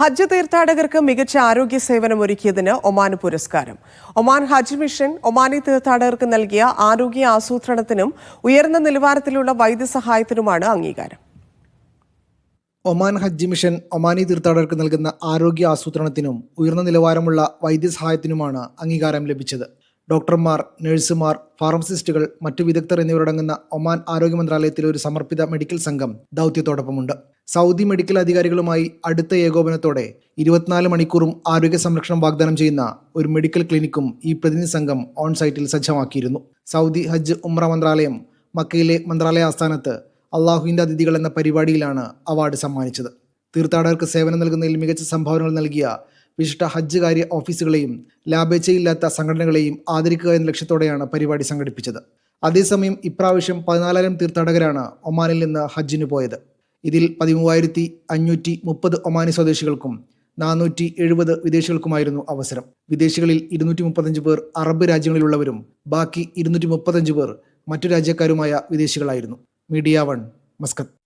ഹജ്ജ് തീർത്ഥാടകർക്ക് മികച്ച ആരോഗ്യ സേവനം ഒരുക്കിയതിന് ഒമാൻ പുരസ്കാരം. ഒമാൻ ഹജ്ജ് മിഷൻ ഒമാനി തീർത്ഥാടകർക്ക് നൽകിയ ആരോഗ്യ ആസൂത്രണത്തിനും ഉയർന്ന നിലവാരത്തിലുള്ള വൈദ്യസഹായത്തിനുമാണ് അംഗീകാരം. ഒമാൻ ഹജ്ജ് മിഷൻ ഒമാനി തീർത്ഥാടകർക്ക് നൽകുന്ന ആരോഗ്യ ആസൂത്രണത്തിനും ഉയർന്ന നിലവാരമുള്ള വൈദ്യസഹായത്തിനുമാണ് അംഗീകാരം ലഭിച്ചത്. ഡോക്ടർമാർ നഴ്സുമാർ ഫാർമസിസ്റ്റുകൾ മറ്റു വിദഗ്ധർ എന്നിവരടങ്ങുന്ന ഒമാൻ ആരോഗ്യ മന്ത്രാലയത്തിലെ ഒരു സമർപ്പിത മെഡിക്കൽ സംഘം ദൗത്യത്തോടൊപ്പമുണ്ട്. സൗദി മെഡിക്കൽ അധികാരികളുമായി അടുത്ത ഏകോപനത്തോടെ ഇരുപത്തിനാല് മണിക്കൂറും ആരോഗ്യ സംരക്ഷണം വാഗ്ദാനം ചെയ്യുന്ന ഒരു മെഡിക്കൽ ക്ലിനിക്കും ഈ പ്രതിനിധി സംഘം ഓൺ സൈറ്റിൽ സജ്ജമാക്കിയിരുന്നു. സൗദി ഹജ്ജ് ഉമ്ര മന്ത്രാലയം മക്കയിലെ മന്ത്രാലയ ആസ്ഥാനത്ത് അള്ളാഹുവിന്റെ അതിഥികൾ എന്ന പരിപാടിയിലാണ് അവാർഡ് സമ്മാനിച്ചത്. തീർത്ഥാടകർക്ക് സേവനം നൽകുന്നതിൽ മികച്ച സംഭാവനകൾ നൽകിയ വിശിഷ്ട ഹജ്ജ് കാര്യ ഓഫീസുകളെയും ലാഭേച്ഛയില്ലാത്ത സംഘടനകളെയും ആദരിക്കുക എന്ന ലക്ഷ്യത്തോടെയാണ് പരിപാടി സംഘടിപ്പിച്ചത്. അതേസമയം ഇപ്രാവശ്യം പതിനാലായിരം തീർത്ഥാടകരാണ് ഒമാനിൽ നിന്ന് ഹജ്ജിന് പോയത്. ഇതിൽ പതിമൂവായിരത്തി അഞ്ഞൂറ്റി മുപ്പത് ഒമാനി സ്വദേശികൾക്കും നാനൂറ്റി എഴുപത് വിദേശികൾക്കുമായിരുന്നു അവസരം. വിദേശികളിൽ ഇരുന്നൂറ്റി മുപ്പത്തഞ്ച് പേർ അറബ് രാജ്യങ്ങളിലുള്ളവരും ബാക്കി ഇരുന്നൂറ്റി മുപ്പത്തഞ്ച് പേർ മറ്റു രാജ്യക്കാരുമായ വിദേശികളായിരുന്നു. Media one Muscat.